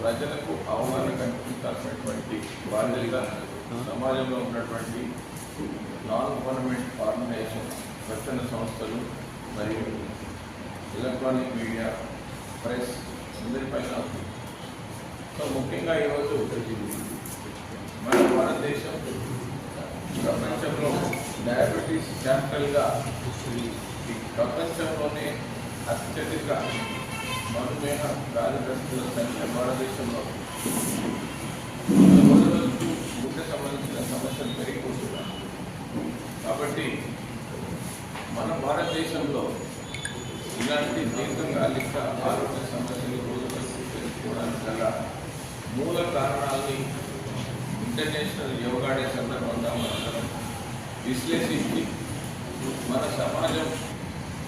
ప్రజలకు అవగాహన కల్పించాల్సినటువంటి బాధ్యత సమాజంలో ఉన్నటువంటి నాన్ గవర్నమెంట్ ఆర్గనైజేషన్ స్వచ్ఛంద సంస్థలు మరియు ఎలక్ట్రానిక్ మీడియా ప్రెస్ అందరిపైన ఉంది. సో ముఖ్యంగా ఈరోజు మన భారతదేశం ప్రపంచంలో డయాబెటీస్ క్యాపిటల్గా ఈ ప్రపంచంలోనే అత్యధిక మధుమేహ వ్యాధిగ్రస్తుల సంఖ్య భారతదేశంలో గుడ్డ గుండె సంబంధించిన సమస్యలు పెరిగిపోతున్నాయి. కాబట్టి మన భారతదేశంలో ఇలాంటి దీర్ఘకాలిక ఆరోగ్య సమస్యలు రోజు తెలుసుకోవడానికి గల మూల కారణాలని ఇంటర్నేషనల్ యోగా డే సందర్భంగా మనం విశ్లేషించి మన సమాజం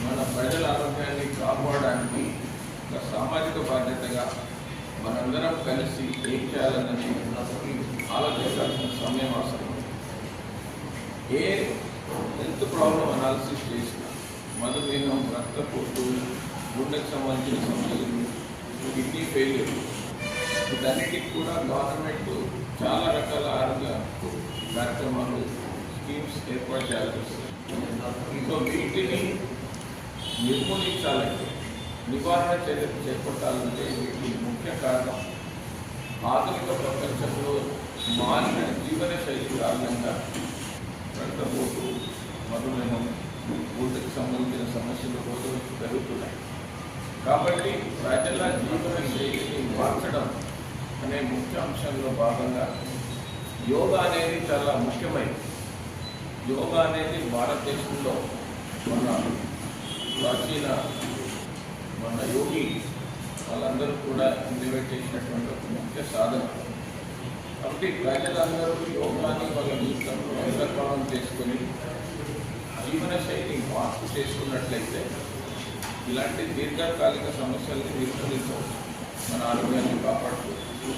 మన ప్రజల ఆరోగ్యాన్ని కాపాడడానికి ఒక సామాజిక బాధ్యతగా మనందరం కలిసి ఏం చేయాలన్నది ఆలోచించాల్సిన సమయం అవసరం. ఏ హెల్త్ ప్రాబ్లం అనాలిసిస్ చేసినా మధుమేహం రక్తపోటు గుండెకు సంబంధించిన సమస్యలు కిడ్నీ ఫెయిల్యూర్ వీటన్నిటికి కూడా గవర్నమెంట్ చాలా రకాల ఆరోగ్య కార్యక్రమాలు స్కీమ్స్ ఏర్పాటు చేయాల్సి వస్తుంది. సో వీటిని నిర్మూలించాలంటే నివారణ చర్యలు చేపట్టాలంటే వీటి ముఖ్య కారణం ఆధునిక ప్రపంచంలో మారిన జీవన శైలి కారణంగా రక్తపోటు మధుమేహం గుండెకు సంబంధించిన సమస్యలు రోజు పెరుగుతున్నాయి. కాబట్టి ప్రజల జీవన శైలిని మార్చడం అనే ముఖ్య అంశంలో భాగంగా యోగా అనేది చాలా ముఖ్యమైనది. యోగా అనేది భారతదేశంలో మన ప్రాచీన మన యోగి వాళ్ళందరూ కూడా ఇంటివేట్ చేసినటువంటి ఒక ముఖ్య సాధన. కాబట్టి ప్రజలందరూ యోగాన్ని వాళ్ళ జీవితంలో అంతర్భావం చేసుకొని జీవన శైలి మార్పు చేసుకున్నట్లయితే ఇలాంటి దీర్ఘకాలిక సమస్యల్ని నిర్మూలించవచ్చు మన ఆరోగ్యాన్ని కాపాడుకోవచ్చు.